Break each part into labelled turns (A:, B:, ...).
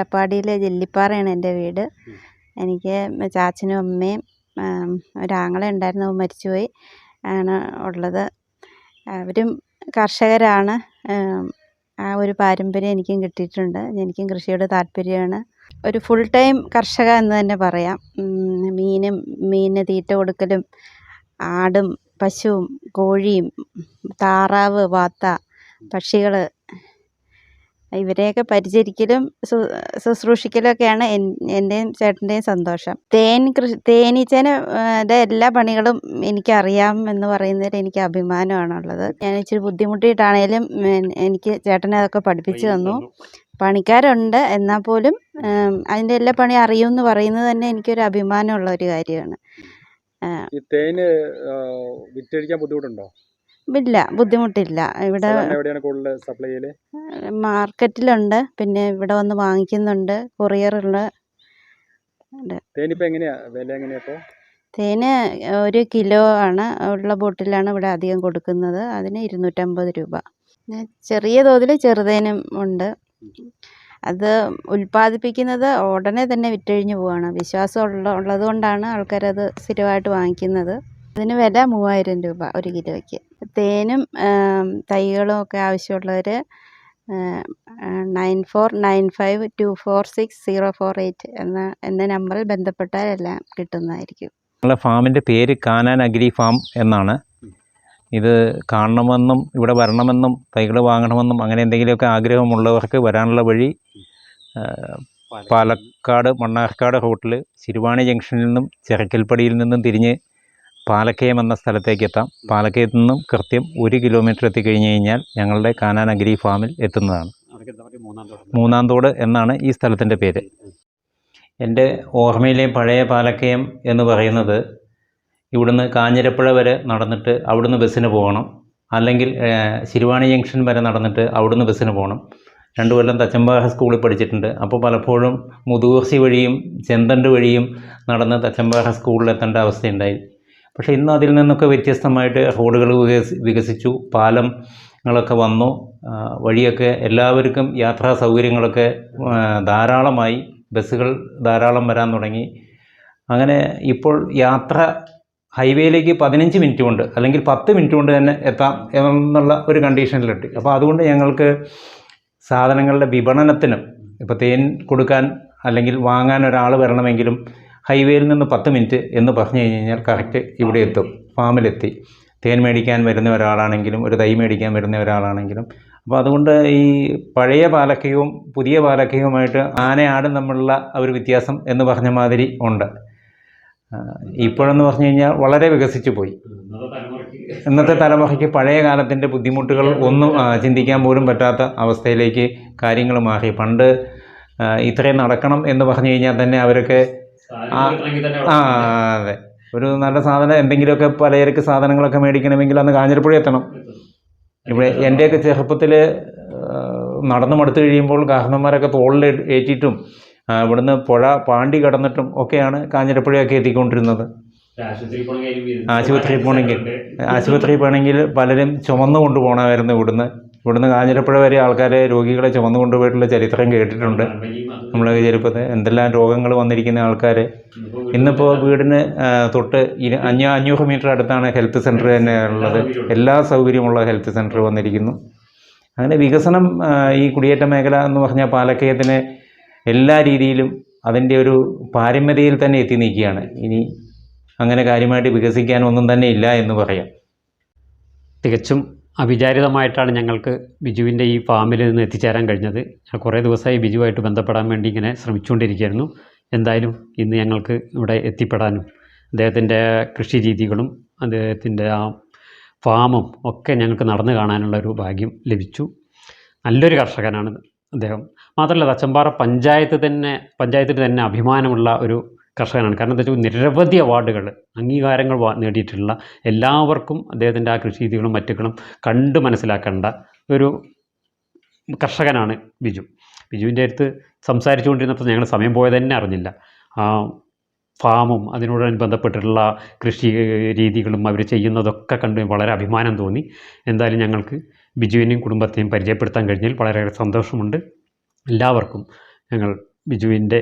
A: അട്ടപ്പാടിയിലെ ജെല്ലിപ്പാറയാണ് എന്റെ വീട്. എനിക്ക് ചാച്ചനും അമ്മയും ഒരാങ്ങള ഉണ്ടായിരുന്നു. അവൻ മരിച്ചുപോയി. ആണ് ഉള്ളത്. അവരും കർഷകരാണ്. ആ ഒരു പാരമ്പര്യം എനിക്കും കിട്ടിയിട്ടുണ്ട്. എനിക്കും കൃഷിയോട് താല്പര്യമാണ്. ഒരു ഫുൾ ടൈം കർഷക എന്ന് തന്നെ പറയാം. മീനും മീനിന് തീറ്റ കൊടുക്കലും ആടും പശുവും കോഴിയും താറാവ് വാത്ത പക്ഷികൾ ഇവരെയൊക്കെ പരിചരിക്കലും ശുശ്രൂഷിക്കലും ഒക്കെയാണ് എന്റെയും ചേട്ടന്റെയും സന്തോഷം. തേൻ കൃഷി തേനീച്ചേനെ എല്ലാ പണികളും എനിക്കറിയാം എന്ന് പറയുന്നതിൽ എനിക്ക് അഭിമാനമാണുള്ളത്. ഞാൻ ഇച്ചിരി ബുദ്ധിമുട്ടിയിട്ടാണേലും എനിക്ക് ചേട്ടനെ അതൊക്കെ പഠിപ്പിച്ചു തന്നു. പണിക്കാരുണ്ട് എന്നാൽ പോലും അതിന്റെ എല്ലാ പണി അറിയുമെന്ന് പറയുന്നത് തന്നെ എനിക്കൊരു അഭിമാനമുള്ള ഒരു കാര്യമാണ്.
B: തേന് വിറ്റഴിക്കാൻ ബുദ്ധിമുട്ടുണ്ടോ?
A: ഇല്ല ബുദ്ധിമുട്ടില്ല. ഇവിടെ
B: സാധാരണ എവിടെയാണ് കൂടുതൽ സപ്ലൈ ചെയ്യൽ
A: മാർക്കറ്റിലുണ്ട്. പിന്നെ ഇവിടെ വന്ന് വാങ്ങിക്കുന്നുണ്ട്. കൊറിയറുണ്ട്
B: തേനിപ്പോ എങ്ങനെയാ? വില എങ്ങനെയാ ഇപ്പോ?
A: തേന് ഒരു കിലോ ആണ്. ഉള്ള ബോട്ടിലാണ് ഇവിടെ അധികം കൊടുക്കുന്നത്. അതിന് ഇരുന്നൂറ്റമ്പത് രൂപ. പിന്നെ ചെറിയ തോതിൽ ചെറുതേനും ഉണ്ട്. അത് ഉൽപ്പാദിപ്പിക്കുന്നത് ഉടനെ തന്നെ വിറ്റഴിഞ്ഞു പോവാണ്. വിശ്വാസം ഉള്ള ഉള്ളത് കൊണ്ടാണ് ആൾക്കാരത് സ്ഥിരമായിട്ട് വാങ്ങിക്കുന്നത്. അതിന് വില മൂവായിരം രൂപ ഒരു കിലോയ്ക്ക്. തേനും തൈകളും ഒക്കെ ആവശ്യമുള്ളവർ nine four nine five two four six zero four eight എന്ന എന്ന നമ്പറിൽ ബന്ധപ്പെട്ടാൽ എല്ലാം കിട്ടുന്നതായിരിക്കും.
C: ഞങ്ങളുടെ ഫാമിന്റെ പേര് കാനാൻ അഗ്രി ഫാം എന്നാണ്. ഇത് കാണണമെന്നും ഇവിടെ വരണമെന്നും തൈകൾ വാങ്ങണമെന്നും അങ്ങനെ എന്തെങ്കിലുമൊക്കെ ആഗ്രഹമുള്ളവർക്ക് വരാനുള്ള വഴി പാലക്കാട് മണ്ണാർക്കാട് റൂട്ടിൽ ശിരുവാണി ജംഗ്ഷനിൽ നിന്നും ചിറക്കൽപ്പടിയിൽ നിന്നും തിരിഞ്ഞ് പാലക്കയം എന്ന സ്ഥലത്തേക്ക് എത്താം. പാലക്കയത്തു നിന്നും കൃത്യം ഒരു കിലോമീറ്റർ എത്തിക്കഴിഞ്ഞ് കഴിഞ്ഞാൽ ഞങ്ങളുടെ കാനാൻ അഗ്രി ഫാമിൽ എത്തുന്നതാണ്. മൂന്നാം തോട്. എന്നാണ് ഈ സ്ഥലത്തിന്റെ പേര്. എന്റെ ഓർമ്മയിലെ പഴയ പാലക്കയം എന്ന് പറയുന്നത് ഇവിടുന്ന് കാഞ്ഞിരപ്പുഴ വരെ നടന്നിട്ട് അവിടുന്ന് ബസ്സിന് പോകണം. അല്ലെങ്കിൽ ശിരുവാണി ജംഗ്ഷൻ വരെ നടന്നിട്ട് അവിടുന്ന് ബസ്സിന് പോകണം. രണ്ടു കൊല്ലം തച്ചമ്പാഹ സ്കൂളിൽ പഠിച്ചിട്ടുണ്ട്. അപ്പോൾ പലപ്പോഴും മുതുകൂർസി വഴിയും ചെന്തണ്ട് വഴിയും നടന്ന് തച്ചമ്പാഹ സ്കൂളിൽ എത്തേണ്ട അവസ്ഥയുണ്ടായി. പക്ഷേ ഇന്ന് അതിൽ നിന്നൊക്കെ വ്യത്യസ്തമായിട്ട് റോഡുകൾ വികസി വികസിച്ചു പാലങ്ങളൊക്കെ വന്നു. വഴിയൊക്കെ എല്ലാവർക്കും യാത്രാ സൗകര്യങ്ങളൊക്കെ ധാരാളമായി. ബസ്സുകൾ ധാരാളം വരാൻ തുടങ്ങി. അങ്ങനെ ഇപ്പോൾ യാത്ര ഹൈവേയിലേക്ക് പതിനഞ്ച് മിനിറ്റ് കൊണ്ട് അല്ലെങ്കിൽ പത്ത് മിനിറ്റ് കൊണ്ട് തന്നെ എത്താം എന്നുള്ള ഒരു കണ്ടീഷനിലെത്തി അപ്പോൾ അതുകൊണ്ട് ഞങ്ങൾക്ക് സാധനങ്ങളുടെ വിപണനത്തിനും ഇപ്പോൾ തേൻ കൊടുക്കാൻ അല്ലെങ്കിൽ വാങ്ങാൻ ഒരാൾ വരണമെങ്കിലും ഹൈവേയിൽ നിന്ന് പത്ത് മിനിറ്റ് എന്ന് പറഞ്ഞു കഴിഞ്ഞ് കഴിഞ്ഞാൽ കറക്റ്റ് ഇവിടെ എത്തും. ഫാമിലെത്തി. തേൻ മേടിക്കാൻ വരുന്ന ഒരാളാണെങ്കിലും ഒരു തൈ മേടിക്കാൻ വരുന്ന ഒരാളാണെങ്കിലും. അപ്പോൾ അതുകൊണ്ട് ഈ പഴയ പാലക്കയവും പുതിയ പാലക്കയവുമായിട്ട് ആനയാടും തമ്മിലുള്ള ഒരു വ്യത്യാസം എന്ന് പറഞ്ഞ മാതിരി ഉണ്ട്. ഇപ്പോഴെന്ന് പറഞ്ഞു കഴിഞ്ഞാൽ വളരെ വികസിച്ചു പോയി. ഇന്നത്തെ തലമുറയ്ക്ക് പഴയ കാലത്തിന്റെ ബുദ്ധിമുട്ടുകൾ ഒന്നും ചിന്തിക്കാൻ പോലും പറ്റാത്ത അവസ്ഥയിലേക്ക് കാര്യങ്ങൾ മാറി. പണ്ട് ഇത്രയും നടക്കണം എന്ന് പറഞ്ഞു കഴിഞ്ഞാൽ തന്നെ അവരൊക്കെ ആ അതെ. ഒരു നല്ല സാധനം എന്തെങ്കിലുമൊക്കെ പലചരക്ക് സാധനങ്ങളൊക്കെ മേടിക്കണമെങ്കിൽ അന്ന് കാഞ്ഞിരപ്പുഴ എത്തണം. ഇവിടെ എന്റെയൊക്കെ ചെറുപ്പത്തിൽ നടന്നു മടുത്തു കഴിയുമ്പോൾ കാരണന്മാരൊക്കെ തോളിൽ ഏറ്റിട്ടും ഇവിടുന്ന് പുഴ പാണ്ടി കടന്നിട്ടും ഒക്കെയാണ് കാഞ്ഞിരപ്പുഴയൊക്കെ എത്തിക്കൊണ്ടിരുന്നത്. ആശുപത്രിയിൽ പോകണമെങ്കിൽ ആശുപത്രിയിൽ പോകണമെങ്കിൽ പലരും ചുമന്നു കൊണ്ടുപോകണമായിരുന്നു ഇവിടുന്ന്. ഇവിടുന്ന് കാഞ്ഞിരപ്പുഴ വരെ ആൾക്കാരെ രോഗികളെ ചുമന്നു കൊണ്ടുപോയിട്ടുള്ള ചരിത്രം കേട്ടിട്ടുണ്ട്. നമ്മൾ ചെറുപ്പത്തിൽ എന്തെല്ലാം രോഗങ്ങൾ വന്നിരിക്കുന്ന ആൾക്കാരെ. ഇന്നിപ്പോൾ വീടിന് തൊട്ട് അഞ്ഞ അഞ്ഞൂ അഞ്ഞൂറ് മീറ്റർ അടുത്താണ് ഹെൽത്ത് സെന്റർ തന്നെ ഉള്ളത്. എല്ലാ സൗകര്യമുള്ള ഹെൽത്ത് സെന്റർ വന്നിരിക്കുന്നു. അങ്ങനെ വികസനം ഈ കുടിയേറ്റ മേഖല എന്ന് പറഞ്ഞാൽ പാലക്കയത്തിന് എല്ലാ രീതിയിലും അതിന്റെ ഒരു പാരമ്പര്യയിൽ തന്നെ എത്തി നിൽക്കുകയാണ്. ഇനി അങ്ങനെ കാര്യമായിട്ട് വികസിക്കാനൊന്നും തന്നെ ഇല്ല എന്ന് പറയാം.
D: തികച്ചും അവിചാരിതമായിട്ടാണ് ഞങ്ങൾക്ക് ബിജുവിന്റെ ഈ ഫാമിൽ നിന്ന് എത്തിച്ചേരാൻ കഴിഞ്ഞത്. ഞാൻ കുറേ ദിവസമായി ബിജുവായിട്ട് ബന്ധപ്പെടാൻ വേണ്ടി ഇങ്ങനെ ശ്രമിച്ചുകൊണ്ടിരിക്കുകയായിരുന്നു. എന്തായാലും ഇന്ന് ഞങ്ങൾക്ക് ഇവിടെ എത്തിപ്പെടാനും അദ്ദേഹത്തിന്റെ കൃഷി രീതികളും അദ്ദേഹത്തിന്റെ ആ ഫാമും ഒക്കെ ഞങ്ങൾക്ക് നടന്നു കാണാനുള്ള ഒരു ഭാഗ്യം ലഭിച്ചു. നല്ലൊരു കർഷകനാണ് അദ്ദേഹം. മാത്രമല്ല തച്ചമ്പാറ പഞ്ചായത്ത് തന്നെ പഞ്ചായത്തിന് തന്നെ അഭിമാനമുള്ള ഒരു കർഷകനാണ്. കാരണം എന്താ വെച്ചാൽ നിരവധി അവാർഡുകൾ അംഗീകാരങ്ങൾ നേടിയിട്ടുള്ള എല്ലാവർക്കും അദ്ദേഹത്തിന്റെ ആ കൃഷി രീതികളും മറ്റുകളും കണ്ട് മനസ്സിലാക്കേണ്ട ഒരു കർഷകനാണ് ബിജു. ബിജുവിന്റെ അടുത്ത് സംസാരിച്ചുകൊണ്ടിരുന്നപ്പോൾ ഞങ്ങൾ സമയം പോയത് തന്നെ അറിഞ്ഞില്ല. ആ ഫാമും അതിനോട് ബന്ധപ്പെട്ടിട്ടുള്ള കൃഷി രീതികളും അവർ ചെയ്യുന്നതൊക്കെ കണ്ട് വളരെ അഭിമാനം തോന്നി. എന്തായാലും ഞങ്ങൾക്ക് ബിജുവിനെയും കുടുംബത്തെയും പരിചയപ്പെടുത്താൻ കഴിഞ്ഞതിൽ വളരെയേറെ സന്തോഷമുണ്ട്. എല്ലാവർക്കും ഞങ്ങൾ ബിജുവിന്റെ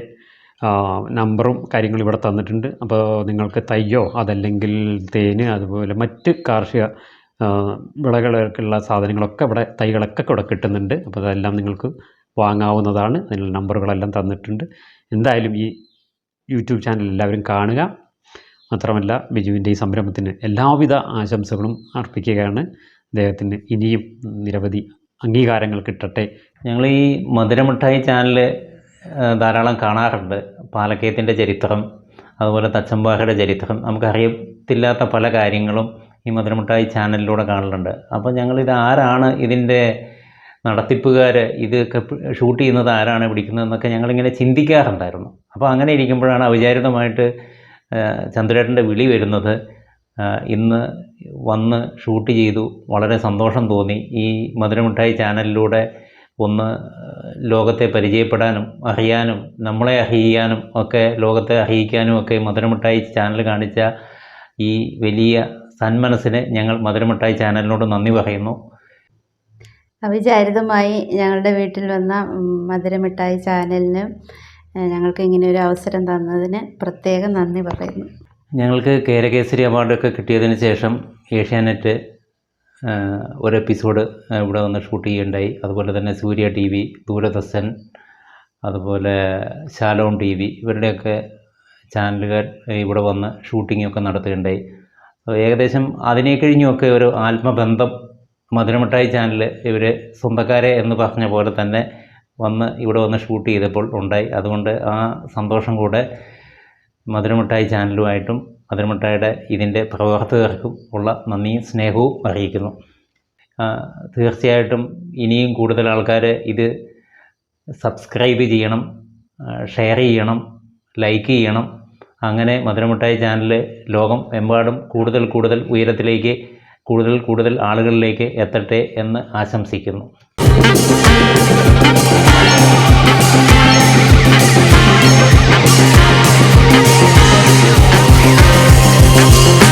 D: നമ്പറും കാര്യങ്ങളും ഇവിടെ തന്നിട്ടുണ്ട്. അപ്പോൾ നിങ്ങൾക്ക് തയ്യോ അതല്ലെങ്കിൽ തേന് അതുപോലെ മറ്റ് കാർഷിക വിളകൾക്കുള്ള സാധനങ്ങളൊക്കെ ഇവിടെ തൈകളൊക്കെ ഇവിടെ കിട്ടുന്നുണ്ട്. അപ്പോൾ അതെല്ലാം നിങ്ങൾക്ക് വാങ്ങാവുന്നതാണ്. അതിനുള്ള നമ്പറുകളെല്ലാം തന്നിട്ടുണ്ട്. എന്തായാലും ഈ യൂട്യൂബ് ചാനൽ എല്ലാവരും കാണുക. മാത്രമല്ല ബിജുവിന്റെ ഈ സംരംഭത്തിന് എല്ലാവിധ ആശംസകളും അർപ്പിക്കുകയാണ്. അദ്ദേഹത്തിന് ഇനിയും നിരവധി അംഗീകാരങ്ങൾ കിട്ടട്ടെ.
C: ഞങ്ങൾ ഈ മധുരമിഠായി ചാനൽ ധാരാളം കാണാറുണ്ട്. പാലക്കയത്തിന്റെ ചരിത്രം അതുപോലെ തച്ചമ്പാറയുടെ ചരിത്രം. നമുക്കറിയത്തില്ലാത്ത പല കാര്യങ്ങളും ഈ മധുരമിഠായി ചാനലിലൂടെ കാണലുണ്ട്. അപ്പോൾ ഞങ്ങളിത് ആരാണ് ഇതിന്റെ നടത്തിപ്പുകാർ ഇത് ഷൂട്ട് ചെയ്യുന്നത് ആരാണ് പിടിക്കുന്നതെന്നൊക്കെ ഞങ്ങളിങ്ങനെ ചിന്തിക്കാറുണ്ടായിരുന്നു. അപ്പോൾ അങ്ങനെ ഇരിക്കുമ്പോഴാണ് അവിചാരിതമായിട്ട് ചന്ദ്രേട്ടന്റെ വിളി വരുന്നത്. ഇന്ന് വന്ന് ഷൂട്ട് ചെയ്തു വളരെ സന്തോഷം തോന്നി. ഈ മധുരമിഠായി ചാനലിലൂടെ ഒന്ന് ലോകത്തെ പരിചയപ്പെടാനും അറിയാനും നമ്മളെ അറിയിക്കാനും ഒക്കെ ലോകത്തെ അറിയിക്കാനും ഒക്കെ മധുരമിഠായി ചാനൽ കാണിച്ച ഈ വലിയ സന്മനസ്സിന് ഞങ്ങൾ മധുരമിഠായി ചാനലിനോട് നന്ദി പറയുന്നു.
A: അവിചാരിതമായി ഞങ്ങളുടെ വീട്ടിൽ വന്ന മധുരമിഠായി ചാനലിന് ഞങ്ങൾക്ക് ഇങ്ങനെ ഒരു അവസരം തന്നതിന് പ്രത്യേകം നന്ദി പറയുന്നു.
C: ഞങ്ങൾക്ക് കേരകേസരി അവാർഡൊക്കെ കിട്ടിയതിന് ശേഷം ഏഷ്യാനെറ്റ് ഒരു എപ്പിസോഡ് ഇവിടെ വന്ന് ഷൂട്ട് ചെയ്യുകയുണ്ടായി അതുപോലെ തന്നെ സൂര്യ ടി വി ദൂരദർശൻ അതുപോലെ ശാലോൺ ടി വി ഇവരുടെയൊക്കെ ചാനലുകൾ ഇവിടെ വന്ന് ഷൂട്ടിങ്ങൊക്കെ നടത്തുകയുണ്ടായി. ഏകദേശം അതിനെ കഴിഞ്ഞുമൊക്കെ ഒരു ആത്മബന്ധം മധുരമിഠായി ചാനൽ ഇവർ സ്വന്തക്കാരെ എന്ന് പറഞ്ഞ പോലെ തന്നെ വന്ന് ഇവിടെ വന്ന് ഷൂട്ട് ചെയ്തപ്പോൾ ഉണ്ടായി. അതുകൊണ്ട് ആ സന്തോഷം കൂടെ മധുരമിഠായി ചാനലുമായിട്ടും മധുരമിഠായിയുടെ ഇതിന്റെ പ്രവർത്തകർക്കും ഉള്ള നന്ദിയും സ്നേഹവും അറിയിക്കുന്നു. തീർച്ചയായിട്ടും ഇനിയും കൂടുതൽ ആൾക്കാർ ഇത് സബ്സ്ക്രൈബ് ചെയ്യണം ഷെയർ ചെയ്യണം ലൈക്ക് ചെയ്യണം. അങ്ങനെ മധുരമിഠായി ചാനൽ ലോകം എമ്പാടും കൂടുതൽ കൂടുതൽ ഉയരത്തിലേക്ക് കൂടുതൽ കൂടുതൽ ആളുകളിലേക്ക് എത്തട്ടെ എന്ന് ആശംസിക്കുന്നു.